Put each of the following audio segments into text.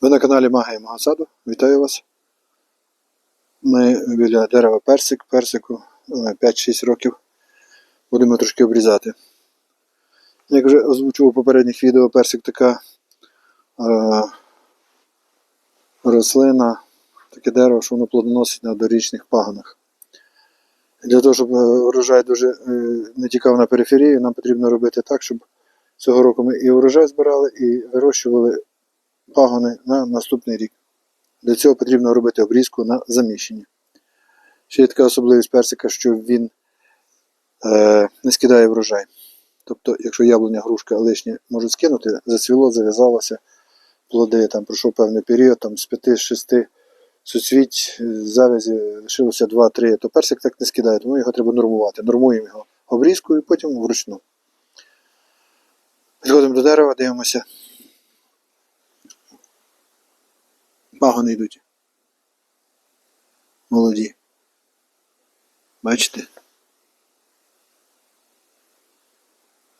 Ви на каналі Магія мого саду. Вітаю вас. Ми біля дерева персик, персику е, 5-6 років. Будемо трошки обрізати. Як вже озвучував у попередніх відео, персик така е, рослина, таке дерево, що воно плодоносить на дорічних пагонах. Для того, щоб е, урожай дуже е, не тікав на периферію, нам потрібно робити так, щоб цього року ми і урожай збирали, і вирощували пагони на наступний рік. Для цього потрібно робити обрізку на заміщення. Ще є така особливість персика, що він е, не скидає врожай. Тобто, якщо яблуня, грушка лишнє можуть скинути, зацвіло, зав'язалося, плоди, там пройшов певний період, там з 5-6 суцвіть, завязі лишилося 2-3, то персик так не скидає, тому його треба нормувати. Нормуємо його обрізкою і потім вручну. Підходимо до дерева, дивимося. Пагони йдуть. Молоді. Бачите?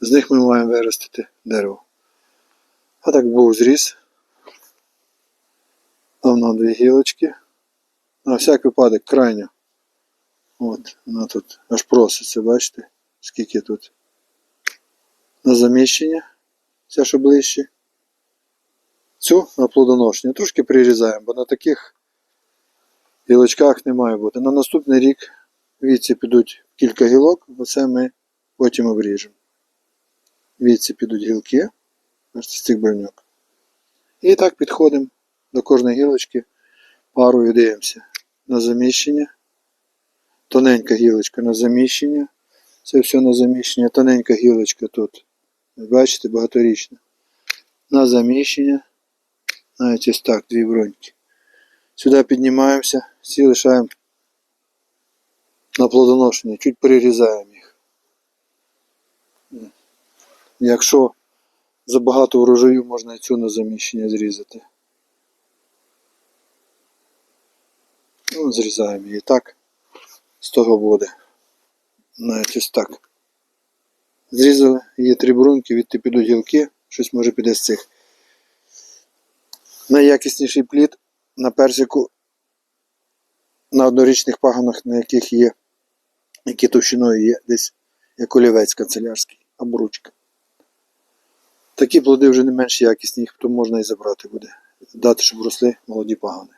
З них ми маємо виростити дерево. А так був зріз. Там на дві гілочки. На всяк випадок крайньо. От, вона тут аж проситься, бачите? Скільки тут. На заміщення. Ця що ближче. Цю на плодоношення трошки прирізаємо, бо на таких гілочках не має бути. На наступний рік віці підуть кілька гілок, оце ми потім обріжемо. Віці підуть гілки, з цих броньок. І так підходимо до кожної гілочки, парою дивимося на заміщення. Тоненька гілочка на заміщення. Це все на заміщення. Тоненька гілочка тут. Бачите, багаторічна. На заміщення. Навіть ось так, дві броньки. Сюди піднімаємося, всі лишаємо на плодоношення, чуть перерізаємо їх. Якщо забагато врожаю, можна і цю на заміщення зрізати. Ну, зрізаємо її так. З того буде. Навіть ось так. Зрізали, є три бруньки, відти підуть гілки, щось може піде з цих. Найякісніший плід на персику на однорічних пагонах, на яких є, які товщиною є десь як олівець канцелярський або ручка. Такі плоди вже не менш якісні, їх потім можна і забрати буде. Дати, щоб росли молоді пагони.